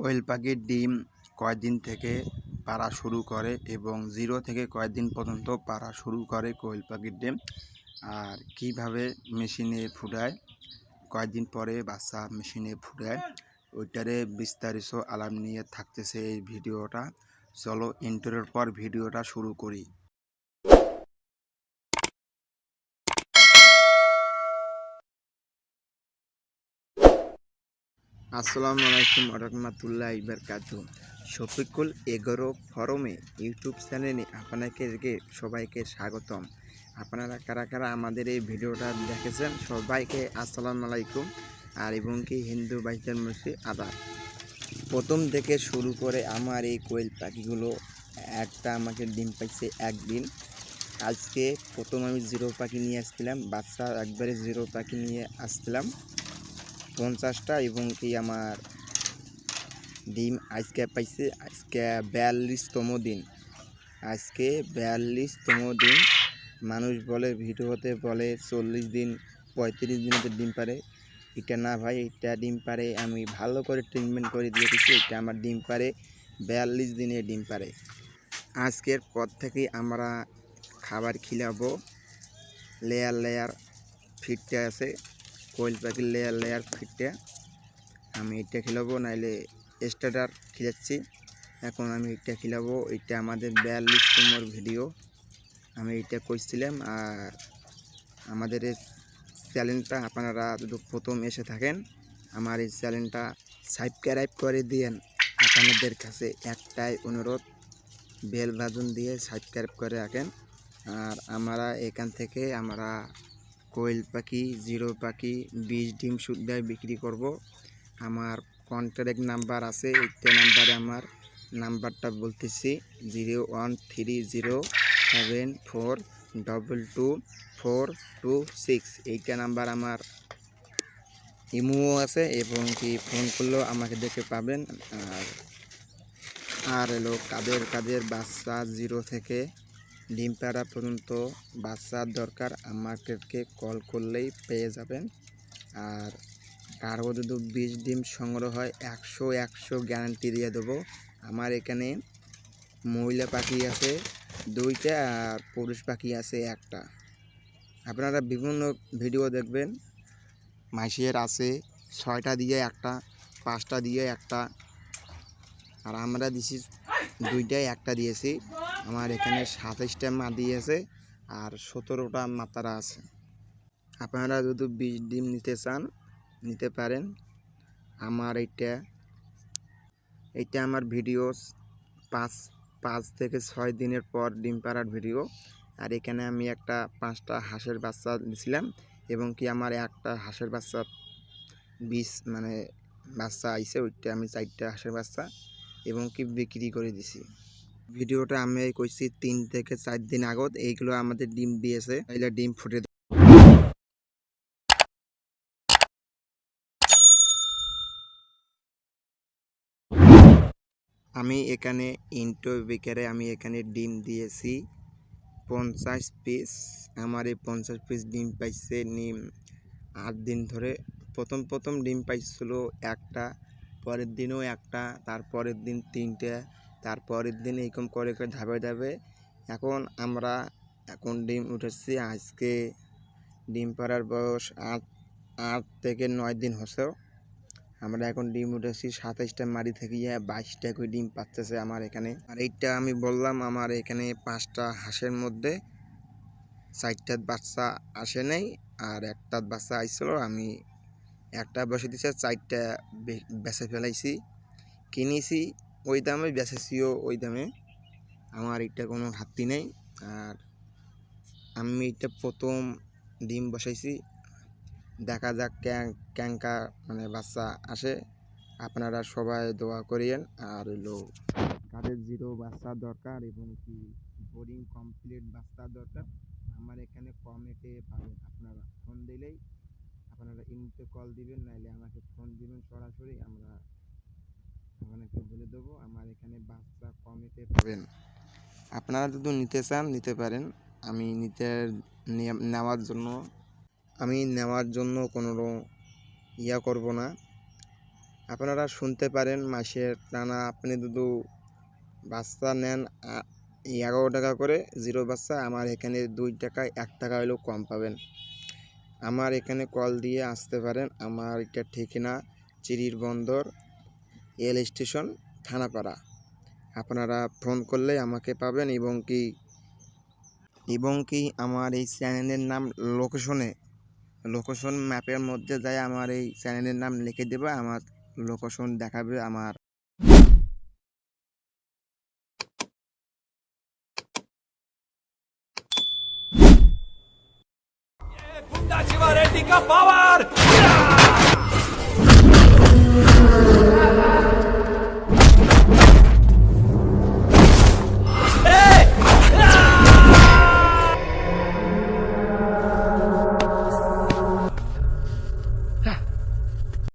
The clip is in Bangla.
কোয়েল পাখির ডিম কয়দিন থেকে পাড়া শুরু করে এবং জিরো থেকে কয়দিন পর্যন্ত পাড়া শুরু করে কোয়েল পাখির ডিম? আর কীভাবে মেশিনে ফুটায়? কয়দিন পরে বাচ্চা মেশিনে ফুটায়? ওইটারে বিস্তারিত আলাম নিয়ে থাকতেছে এই ভিডিওটা। চলো ইন্টারের পর ভিডিওটা শুরু করি। আসসালামু আলাইকুম রহমতুল্লাহ ইবরকাতু শফিকুল এগারো ফরমে ইউটিউব চ্যানেলে আপনাকে সবাইকে স্বাগতম। আপনারা কারা কারা আমাদের এই ভিডিওটা দেখেছেন, সবাইকে আসসালামু আলাইকুম। আর এবং কি হিন্দু ভাইদের মধ্যে আদার প্রথম থেকে শুরু করে আমার এই কোয়েল পাখিগুলো, একটা আমাকে ডিম পাইছে একদিন। আজকে প্রথম আমি জিরো পাখি নিয়ে আসছিলাম, বাচ্চা একবারে জিরো পাখি নিয়ে আসছিলাম। পঞ্চাশটা এবং কি আমার ডিম আজকে পাইছে, আজকে বিয়াল্লিশতম দিন। আজকে বিয়াল্লিশতম দিন। মানুষ বলে, ভিডিওতে বলে, চল্লিশ দিন, পঁয়ত্রিশ দিনেতে ডিম পারে। এটা না ভাই, এটা ডিম পারে, আমি ভালো করে ট্রিটমেন্ট করে দিয়ে দিচ্ছি এটা আমার ডিম পারে, বিয়াল্লিশ দিনে ডিম পারে। আজকের পর থেকে আমরা খাবার খিলাবো লেয়ার লেয়ার ফিটতে আছে। কোয়েল পাখির লেয়ার লেয়ার ফিটটা আমি এটা খেলাবো, নাইলে স্টার্টার খেলাচ্ছি। এখন আমি এটা খেলাবো, এটা আমাদের বিয়াল্লিশতমর ভিডিও আমি এটা করছিলাম আর আমাদের এই চ্যানেলটা আপনারা যদি প্রথম এসে থাকেন, আমার এই চ্যানেলটা সাবস্ক্রাইব করে দিয়েন। আপনাদের কাছে একটাই অনুরোধ বেল বাজন দিয়ে সাবস্ক্রাইব করে রাখেন। আর আমরা এখান থেকে আমরা কোয়েল পাখি, জিরো পাখি বীজ ডিম সুদ্ধায় বিক্রি করব। আমার কন্ট্যাক্ট নাম্বার আছে, এইটা নাম্বারে আমার নাম্বারটা বলতেছি, zero one three zero seven four double two four two six. এইটা নাম্বার আমার ইমোও আছে এবং কি ফোন করলেও আমাকে দেখে পাবেন। আর আর এলো কাদের কাদের বাচ্চা জিরো থেকে ডিম পাড়া পর্যন্ত বাচ্চার দরকার আমাকে কল করলেই পেয়ে যাবেন। আর কারও যদি বিশ ডিম সংগ্রহ হয়, একশো একশো গ্যারান্টি দিয়ে দেবো। আমার এখানে মহিলা পাখি আছে দুইটা, আর পুরুষ পাখি আছে একটা। আপনারা বিভিন্ন ভিডিও দেখবেন মাসির আছে ছয়টা দিয়ে একটা, পাঁচটা দিয়ে একটা, আর আমরা দিছি দুইটাই একটা দিয়েছি। আমার এখানে সাতাইশটা মা দিয়েছে আর সতেরোটা মাতারা আছে। আপনারা যদি বিশ ডিম নিতে চান, নিতে পারেন। আমার এইটা এইটা আমার ভিডিও পাঁচ পাঁচ থেকে ছয় দিনের পর ডিম পাড়ার ভিডিও। আর এখানে আমি একটা পাঁচটা হাঁসের বাচ্চা দিছিলাম এবং কি আমার একটা হাঁসের বাচ্চা বিষ মানে বাচ্চা আইছে, ওইটা আমি চারটা হাঁসের বাচ্চা এবং কি বিক্রি করে দিছি। ভিডিওটা আমি কইছি তিন থেকে চার দিন আগত, এইগুলো আমাদের ডিম দিয়েছে এগুলো ডিম ফুটে আমি এখানে ইন্টো বিকারে আমি এখানে ডিম দিয়েছি, পঞ্চাশ পিস, আমার এই পঞ্চাশ পিস ডিম পাইছে নিম। আট দিন ধরে প্রথম প্রথম ডিম পাইছিল একটা, পরের দিনও একটা তারপরের দিন তিনটে তারপরের দিন এরকম করে করে ধাপে ধাপে এখন আমরা এখন ডিম উঠেছি, আজকে ডিম পাড়ার বয়স আট আট থেকে নয় দিন হসেও আমরা এখন ডিম উঠেছি সাতাইশটা মারি থেকে বাইশটা করে ডিম পাচ্ছে আমার এখানে। আর এইটা আমি বললাম আমার এখানে পাঁচটা হাঁসের মধ্যে চারটা বাচ্চা আসে নাই আর একটা বাচ্চা আইছিল, আমি একটা বসে দিছে, চারটা বে- বেচে ফেলাইছি, কিনেছি। ওই দামে বেচেছিও, ওই দামে। আমার এটা কোনো ঘাটতি নেই। আর আমি এটা প্রথম ডিম বসাইছি। দেখা যাক ক্যাং- ক্যাঙ্কা মানে বাচ্চা আসে। আপনারা সবাই দোয়া করিয়েন। আর হইল কাদের জিরো বাচ্চা দরকার এবং কি বোরিং কমপ্লিট বাচ্চা দরকার, আমার এখানে কমেটে পাবেন। আপনারা ফোন দিলেই আপনারা ইমতে কল দিবেন, নাইলে আমাকে ফোন দিবেন সরাসরি। আমরা আপনাকে বলে দেবো, আমার এখানে বাচ্চা কমেটে পাবেন আপনারা যদি নিতে চান, নিতে পারেন। আমি নিতে নেওয়ার জন্য, আমি নেওয়ার জন্য কোনো ইয়া করব না। আপনারা শুনতে পারেন, মাসের টানা আপনি যদি বাচ্চা নেন এগারো টাকা করে, জিরো বাচ্চা, আমার এখানে দুই টাকায় এক টাকা হলেও কম পাবেন। আমার এখানে কল দিয়ে আসতে পারেন। আমার এটা ঠিকানা চিরির বন্দর এল স্টেশন, থানাপাড়া। আপনারা ফোন করলে আমাকে পাবেন এবং কি এবং কি আমার এই চ্যানেলের নাম লোকেশনে, লোকেশন ম্যাপের মধ্যে যায় আমার এই চ্যানেলের নাম লিখে দেবে, আমার লোকেশন দেখাবে আমার।